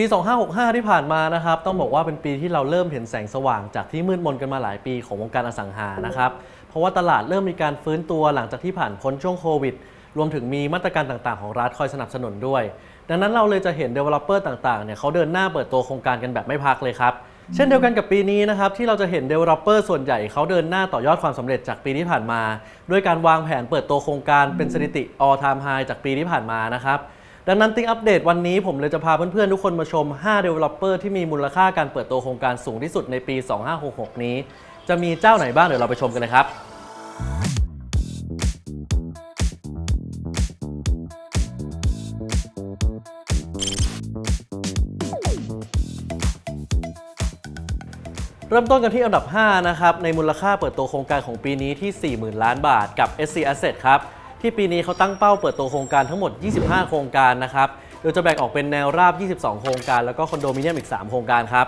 ปี 2565 ที่ผ่านมานะครับ ต้องบอกว่าเป็นปีที่เราเริ่มเห็นแสงสว่างจากที่มืดมนกันมาหลายปีของวงการอสังหานะครับ เพราะว่าตลาดเริ่มมีการฟื้นตัวหลังจากที่ผ่านพ้นช่วงโควิด รวมถึงมีมาตรการต่างๆ ของรัฐคอยสนับสนุนด้วย ดังนั้นเราเลยจะเห็น developer ต่างๆ เนี่ยเขาเดินหน้าเปิดตัวโครงการกันแบบไม่พักเลยครับ เช่นเดียวกันกับปีนี้นะครับที่เราจะเห็น developer ส่วนใหญ่เขาเดินหน้าต่อยอดความสำเร็จจากปีที่ผ่านมา ด้วยการวางแผนเปิดตัวโครงการเป็นสถิติ all time high จากปีที่ผ่านมานะครับ ดังนั้นติ้งอัปเดตวันนี้ผมเลยจะพาเพื่อนๆ ทุกคนมาชม 5 developer ที่มีมูลค่าการเปิดตัวโครงการสูงที่สุดในปี 2566 นี้ จะมีเจ้าไหนบ้างเดี๋ยวเราไปชมกันเลยครับ เริ่มต้นกันที่อันดับ 5 นะครับ ในมูลค่าเปิดตัวโครงการของปีนี้ที่ 40,000 ล้านบาทกับ SC Asset ครับ ที่ปีนี้เขาตั้งเป้าเปิดตัวโครงการทั้งหมด 25 โครงการนะครับโดยจะแบ่งออกเป็นแนวราบ 22 โครงการ แล้วก็คอนโดมิเนียมอีก 3 โครงการครับ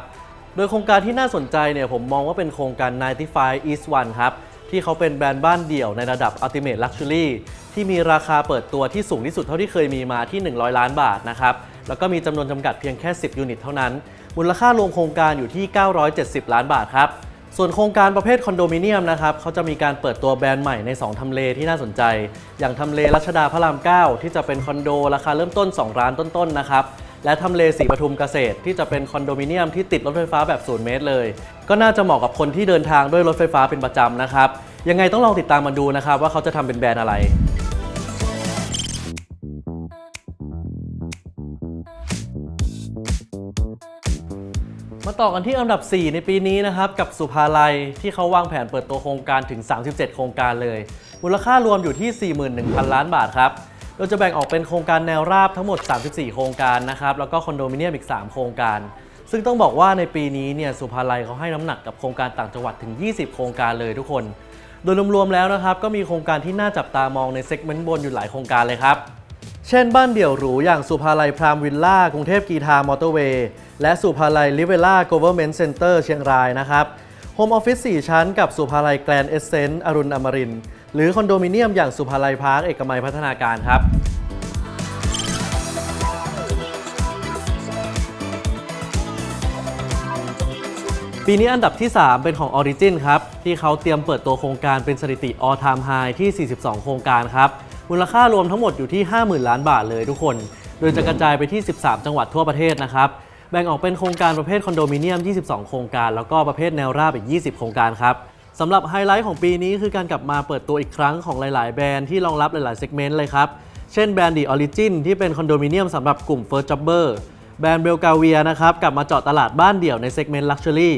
โดยโครงการที่น่าสนใจเนี่ยผมมองว่าเป็นโครงการ 95 East One ครับ ที่เขาเป็นแบรนด์บ้านเดี่ยวในระดับ Ultimate Luxury ที่มีราคาเปิดตัวที่สูงที่สุดเท่าที่เคยมีมาที่ 100 ล้านบาทนะครับ แล้วก็มีจำนวนจำกัดเพียงแค่ 10 ยูนิตเท่านั้น มูลค่ารวมโครงการอยู่ที่ 970 ล้านบาทครับ ส่วนโครงการประเภทคอนโดมิเนียมนะครับเขาจะมีการเปิดตัวแบรนด์ใหม่ใน 2 ทำเลที่น่าสนใจ อย่างทำเลรัชดาพระราม 9 ที่จะเป็นคอนโดราคาเริ่มต้น 2 ล้านต้นๆนะครับและทำเลสีปทุมเกษตร ที่จะเป็นคอนโดมิเนียมที่ติดรถไฟฟ้าแบบศูนย์เมตรเลย ก็น่าจะเหมาะกับคนที่เดินทางด้วยรถไฟฟ้าเป็นประจำนะครับยังไงต้องลองติดตามมาดูนะครับว่าเขาจะทำเป็นแบรนด์อะไร มาต่อกันที่อันดับ 4 ในปีนี้นะครับ กับสุภาลัยที่เขาวางแผนเปิดตัวโครงการถึง 37 โครงการเลย มูลค่ารวมอยู่ที่ 41,000 ล้านบาทครับโดยจะแบ่งออกเป็นโครงการแนวราบทั้งหมด 34 โครงการนะครับแล้วก็คอนโดมิเนียมอีก 3 โครงการ ซึ่งต้องบอกว่าในปีนี้เนี่ยสุภาลัยเขาให้น้ำหนักกับโครงการต่างจังหวัดถึง 20 โครงการเลยทุกคน โดยรวมๆแล้วนะครับก็มีโครงการที่น่าจับตามองในเซกเมนต์บนอยู่หลายโครงการเลยครับ เช่นบ้านเดี่ยวหรูอย่างสุภาลัยพรามวิลล่ากรุงเทพกีทามอเตอร์เวย์และสุภาลัยลิเวล่า Government Center เตอร์เชียงรายนะครับโฮมออฟฟิศ4ชั้นกับสุภาลัยแกรนเอเซนต์อรุณอมรินหรือคอนโดมิเนียมอย่างสุภาลัยพาร์คเอกมัยพัฒนาการครับปีนี้อันดับที่ 3 เป็นของ Origin ครับ ที่เขาเตรียมเปิดตัวโครงการเป็นสถิติ all time high ที่ 42 โครงการครับ มูลค่ารวมทั้งหมดอยู่ที่ 50,000 ล้านบาทเลยทุกคน โดยจะกระจายไปที่ 13 จังหวัดทั่วประเทศนะครับ แบ่งออกเป็นโครงการประเภทคอนโดมิเนียม 22 โครงการ แล้วก็ประเภทแนวราบอีก 20 โครงการครับสำหรับไฮไลท์ของปีนี้คือการกลับมาเปิดตัวอีกครั้งของหลาย ๆ แบรนด์ที่รองรับหลายๆเซกเมนต์เลยครับ เช่นแบรนด์ The Origin ที่เป็นคอนโดมิเนียมสำหรับกลุ่ม First Jobber แบรนด์เบลกาเวียนะครับกลับมาเจาะตลาดบ้านเดี่ยวในเซกเมนต์ Luxury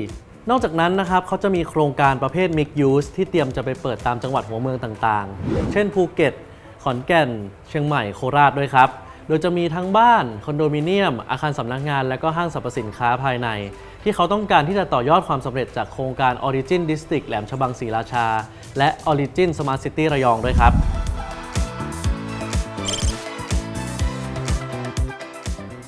นอกจากนั้นนะครับเขาจะมีโครงการประเภท Mixed Use ที่เตรียมจะไปเปิดตามจังหวัดหัวเมืองต่างๆ เช่นภูเก็ต ขอนแก่น เชียงใหม่โคราชด้วยครับ โดยจะมีทั้งบ้าน คอนโดมิเนียม อาคารสำนักงาน และก็ห้างสรรพสินค้าภายใน ที่เขาต้องการที่จะต่อยอดความสำเร็จจากโครงการ Origin District แหลมฉบังศรีราชา และ Origin Smart City ระยองด้วยครับ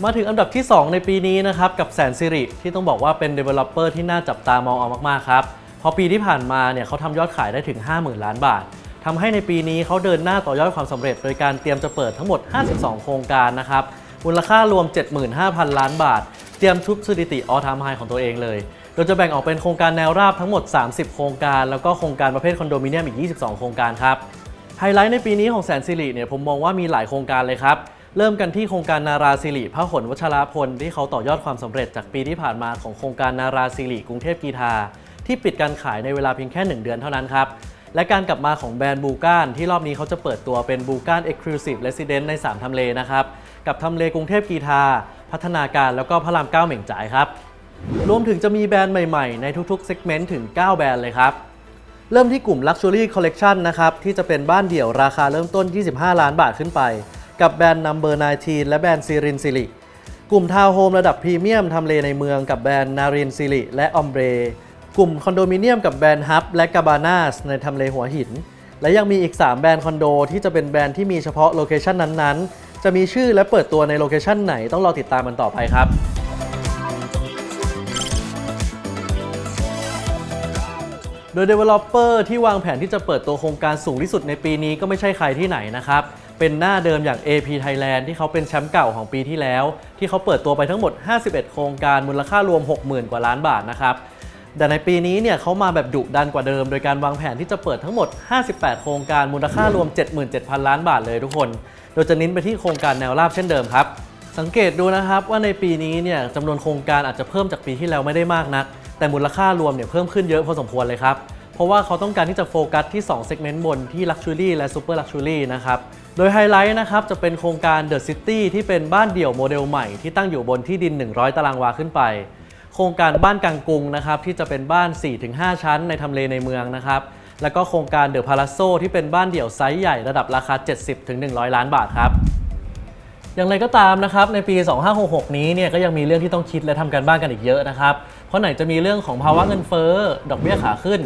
มาถึงอันดับที่ 2 ในปีนี้นะครับ กับแสนสิริที่ต้องบอกว่าเป็น Developer ที่น่าจับตามองเอามาก ๆ ครับ เพราะปีที่ผ่านมาเนี่ยเขาทำยอดขายได้ถึง 50,000 ล้านบาท ทำให้ในปีนี้เขาเดินหน้าต่อยอดความสำเร็จ โดยการเตรียมจะเปิดทั้งหมด 52 โครงการนะครับ มูลค่ารวม 75,000 ล้านบาท เตรียมทุบสถิติออทามไฮของตัวเองเลย โดยจะแบ่งออกเป็นโครงการแนวราบทั้งหมด 30 โครงการ แล้วก็โครงการประเภทคอนโดมิเนียมอีก 22 โครงการครับ ไฮไลท์ในปีนี้ของแสนสิริเนี่ยผมมองว่ามีหลายโครงการเลยครับ เริ่มกันที่โครงการนาราสิริพหลวัชราพลที่เขาต่อยอดความสำเร็จจากปีที่ผ่านมาของโครงการนาราสิริกรุงเทพกีทาที่ปิดการขายในเวลาเพียงแค่ 1 เดือนเท่านั้นครับ และการกลับมาของแบรนด์บูกานที่รอบนี้เขาจะเปิดตัวเป็นบูกาน Exclusive Residence ใน 3 ทำเลนะครับ กับทำเลกรุงเทพกีทา พัฒนาการแล้วก็พระรามเก้าเหม่งจ่ายครับ รวมถึงจะมีแบรนด์ใหม่ๆ ในทุกๆเซกเมนต์ถึง 9 แบรนด์เลยครับ เริ่มที่กลุ่ม Luxury Collection นะครับ ที่จะเป็นบ้านเดี่ยวราคาเริ่มต้น 25 ล้านบาทขึ้นไป กับแบรนด์ Number 19 และแบรนด์ซีรินซิลิกลุ่มทาวน์โฮมระดับพรีเมียมทำเลในเมืองกับแบรนด์นารินซิลิและออมเบร กลุ่มคอนโดมิเนียมกับแบรนด์ฮับและกาบานาสในทำเลหัวหิน และยังมีอีก 3 แบรนด์คอนโดที่จะเป็นแบรนด์ที่มีเฉพาะโลเคชันนั้นๆ จะมีชื่อและเปิดตัวในโลเคชันไหนต้องรอติดตามมันต่อไปครับโดย Developer ที่วางแผนที่จะเปิดตัวโครงการสูงที่สุดในปีนี้ก็ไม่ใช่ใครที่ไหนนะครับ เป็นหน้าเดิมอย่าง AP Thailand ที่เขาเป็นแชมป์เก่าของปีที่แล้ว ที่เขาเปิดตัวไปทั้งหมด 51 โครงการมูลค่ารวม 60,000 กว่าล้านบาทนะครับ แต่ในปีนี้เนี่ยเขามาแบบดุดันกว่าเดิม โดยการวางแผนที่จะเปิดทั้งหมด 58 โครงการมูลค่ารวม 77,000 ล้านบาทเลยทุกคน โดยจะเน้นไปที่โครงการแนวราบเช่นเดิมครับ สังเกตดูนะครับว่าในปีนี้เนี่ยจำนวนโครงการอาจจะเพิ่มจากปีที่แล้วไม่ได้มากนัก แต่มูลค่ารวมเนี่ยเพิ่มขึ้นเยอะพอสมควรเลยครับเพราะว่าเขาต้องการที่จะโฟกัสที่2 segment บนที่ Luxury และ Super Luxury นะครับ โดยไฮไลท์นะครับจะเป็นโครงการ The City ที่เป็นบ้านเดี่ยวโมเดลใหม่ที่ตั้งอยู่บนที่ดิน 100 ตารางวาขึ้นไป โครงการบ้านกลางกรุงนะครับที่จะเป็นบ้าน 4-5 ชั้นในทำเลในเมืองนะครับแล้วก็โครงการ The Palazzo ที่เป็นบ้านเดี่ยวไซส์ใหญ่ระดับราคา 70-100 ล้านบาทครับอย่างไรก็ตามนะครับในปี 2566 นี้เนี่ยก็ยังมีเรื่องที่ต้องคิดและทำการบ้านกันอีกเยอะนะครับ เพราะไหนจะมีเรื่องของภาวะเงินเฟ้อ ดอกเบี้ยขาขึ้น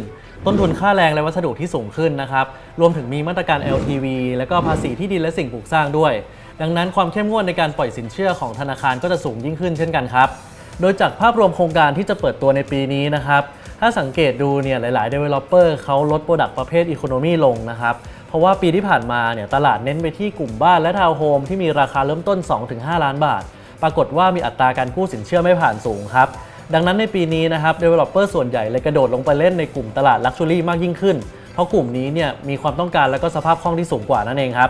ต้นทุนค่าแรงและวัสดุที่สูงขึ้นนะครับ รวมถึงมีมาตรการ LTV และก็ภาษีที่ดินและสิ่งปลูกสร้างด้วย ดังนั้นความเข้มงวดในการปล่อยสินเชื่อของธนาคารก็จะสูงยิ่งขึ้นเช่นกันครับ โดยจากภาพรวมโครงการที่จะเปิดตัวในปีนี้นะครับ ถ้าสังเกตดูเนี่ยหลาย ๆ developer เขาลดโปรดักต์ประเภท Economy ลงนะครับ เพราะว่าปีที่ผ่านมาเนี่ยตลาดเน้นไปที่กลุ่มบ้านและทาวน์โฮมที่มีราคาเริ่มต้น 2-5 ล้านบาท ปรากฏว่ามีอัตราการกู้สินเชื่อไม่ผ่านสูงครับ ดังนั้นในปีนี้นะครับ developer ส่วนใหญ่เลยกระโดดลงไปเล่นในกลุ่มตลาด Luxury มากยิ่งขึ้น เพราะกลุ่มนี้เนี่ยมีความต้องการและก็สภาพคล่องที่สูงกว่านั่นเองครับ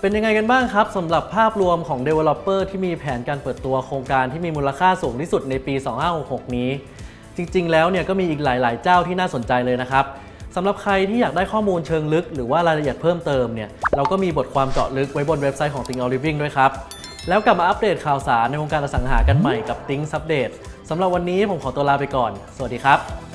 เป็นยังไงกันบ้างครับสำหรับภาพรวมของ Developer ที่มีแผนการเปิดตัวโครงการที่มีมูลค่าสูงที่สุดในปี 2566 นี้ จริงๆ แล้วเนี่ยก็มีอีกหลาย ๆ เจ้าที่น่าสนใจเลยนะครับสำหรับใครที่อยากได้ข้อมูลเชิงลึก หรือว่ารายละเอียดเพิ่มเติมเนี่ยเราก็มีบทความเจาะลึกไว้บนเว็บไซต์ของ Think All Living ด้วยครับแล้วกลับมาอัปเดตข่าวสารในวงการอสังหากันใหม่กับ Think Update สำหรับวันนี้ผมขอตัวลาไปก่อน สวัสดีครับ